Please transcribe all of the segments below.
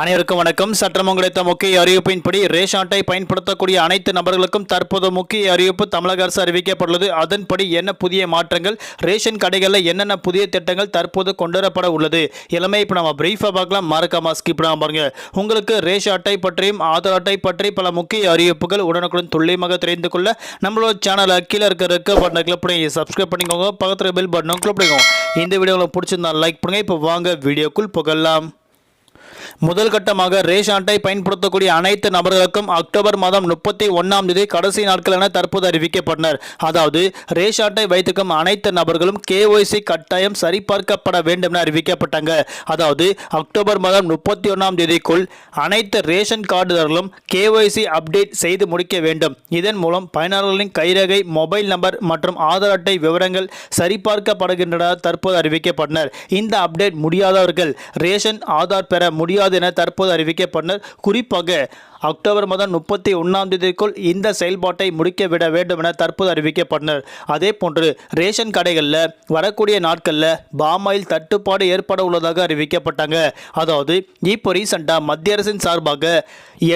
அனைவருக்கும் வணக்கம். சட்டமம் கிடைத்த முக்கிய அறிவிப்பின்படி ரேஷன் அட்டை பயன்படுத்தக்கூடிய அனைத்து நபர்களுக்கும் தற்போது முக்கிய அறிவிப்பு தமிழக அரசு அறிவிக்கப்பட்டுள்ளது. அதன்படி என்ன புதிய மாற்றங்கள் ரேஷன் கடைகளில் என்னென்ன புதிய திட்டங்கள் தற்போது கொண்டுவரப்பட உள்ளது? எல்லாமே இப்போ நம்ம பிரீஃபாக பார்க்கலாம். மறக்காம ஸ்கிப் பாருங்க. உங்களுக்கு ரேஷன் அட்டை பற்றியும் ஆதார் அட்டை பற்றி பல முக்கிய அறிவிப்புகள் உடனுக்குடன் துல்லியமாக தெரிந்து கொள்ள நம்மளோட சேனலை கீழே இருக்க இருக்க பட்டனை கிளிக் பண்ணி சப்ஸ்கிரைப் பண்ணிக்கோங்க. பக்கத்தில் பெல் பட்டனும் கிளிக் பண்ணிக்கோங்க. இந்த வீடியோ உங்களுக்கு பிடிச்சிருந்தா லைக் பண்ணுங்க. இப்போ வாங்க வீடியோக்குள் புகழலாம் முதல் கட்டமாக ரேஷன் அட்டை பயன்படுத்தக்கூடிய அனைத்து நபர்களுக்கும் அக்டோபர் மாதம் முப்பத்தி ஒன்றாம் தேதி கடைசி நாட்கள் என தற்போது அறிவிக்கப்பட்டனர். அதாவது ரேஷன் அட்டை வைத்திருக்கும் அனைத்து நபர்களும் கேஒய்சி கட்டாயம் சரிபார்க்கப்பட வேண்டும் என அறிவிக்கப்பட்டாங்க. அதாவது அக்டோபர் மாதம் முப்பத்தி ஒன்றாம் தேதிக்குள் அனைத்து ரேஷன் கார்டுதாரர்களும் கேஒய்சி அப்டேட் செய்து முடிக்க வேண்டும். இதன் மூலம் பயனாளர்களின் கைரகை மொபைல் நம்பர் மற்றும் ஆதார் அட்டை விவரங்கள் சரிபார்க்கப்படுகின்றன தற்போது அறிவிக்கப்பட்டனர். இந்த அப்டேட் முடியாதவர்கள் ரேஷன் ஆதார் பெற முடியாது என தற்போது அறிவிக்கப்பட்டனர் குறிப்பாக அக்டோபர் மாதம் முப்பத்தி ஒன்றாம் தேதிக்குள் இந்த செயல்பாட்டை முடிக்க விட வேண்டும் என தற்போது அறிவிக்கப்பட்டனர். அதே போன்று ரேஷன் கடைகளில் வரக்கூடிய நாட்களில் பாமாயில் தட்டுப்பாடு ஏற்பட உள்ளதாக அறிவிக்கப்பட்டாங்க. அதாவது இப்போ ரீசெண்டாக மத்திய அரசின் சார்பாக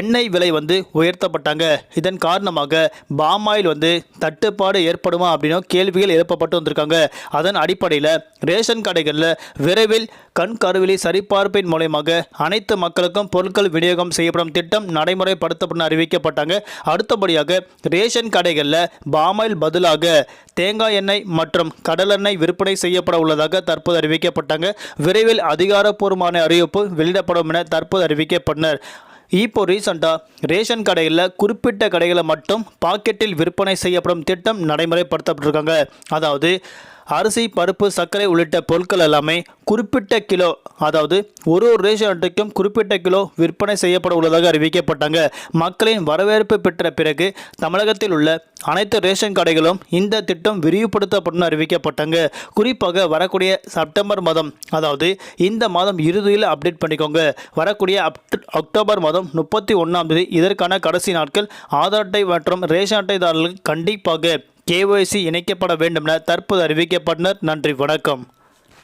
எண்ணெய் விலை வந்து உயர்த்தப்பட்டாங்க. இதன் காரணமாக பாமாயில் வந்து தட்டுப்பாடு ஏற்படுமா அப்படின்னு கேள்விகள் எழுப்பப்பட்டு வந்திருக்காங்க. அதன் அடிப்படையில் ரேஷன் கடைகளில் விரைவில் கண் கருவிலை சரிபார்ப்பின் மூலயமாக அனைத்து மக்களுக்கும் பொருட்கள் விநியோகம் செய்யப்படும் திட்டம் நடைமுறைப்படுத்தப்படும் அறிவிக்கப்பட்டாங்க. அடுத்தபடியாக ரேஷன் கடைகளில் பாமாயில் பதிலாக தேங்காய் எண்ணெய் மற்றும் கடலெண்ணெய் விற்பனை செய்யப்பட உள்ளதாக தற்போது அறிவிக்கப்பட்டாங்க. விரைவில் அதிகாரப்பூர்வமான அறிவிப்பு வெளியிடப்படும் என தற்போது அறிவிக்கப்பட்டனர். இப்போ ரீசெண்டாக ரேஷன் கடைகளில் குறிப்பிட்ட கடைகளை மட்டும் பாக்கெட்டில் விற்பனை செய்யப்படும் திட்டம் நடைமுறைப்படுத்தப்பட்டிருக்காங்க. அதாவது அரிசி பருப்பு சர்க்கரை உள்ளிட்ட பொருட்கள் எல்லாமே குறிப்பிட்ட கிலோ அதாவது ஒரு ஒரு ரேஷன் அட்டைக்கும் குறிப்பிட்ட கிலோ விற்பனை செய்யப்பட உள்ளதாக அறிவிக்கப்பட்டாங்க. மக்களின் வரவேற்பு பெற்ற பிறகு தமிழகத்தில் உள்ள அனைத்து ரேஷன் கடைகளும் இந்த திட்டம் விரிவுபடுத்தப்படும் அறிவிக்கப்பட்டாங்க. குறிப்பாக வரக்கூடிய செப்டம்பர் மாதம் அதாவது இந்த மாதம் இறுதியில் அப்டேட் பண்ணிக்கோங்க. வரக்கூடிய அக்டோபர் மாதம் முப்பத்தி ஒன்றாம் தேதி இதற்கான கடைசி நாட்கள் ஆதார் அட்டை மற்றும் ரேஷன் அட்டைதாரர்களுக்கு கண்டிப்பாக கேஒய்சி இணைக்கப்பட வேண்டும் என தற்போது அறிவிக்கப்பட்டனர். நன்றி வணக்கம்.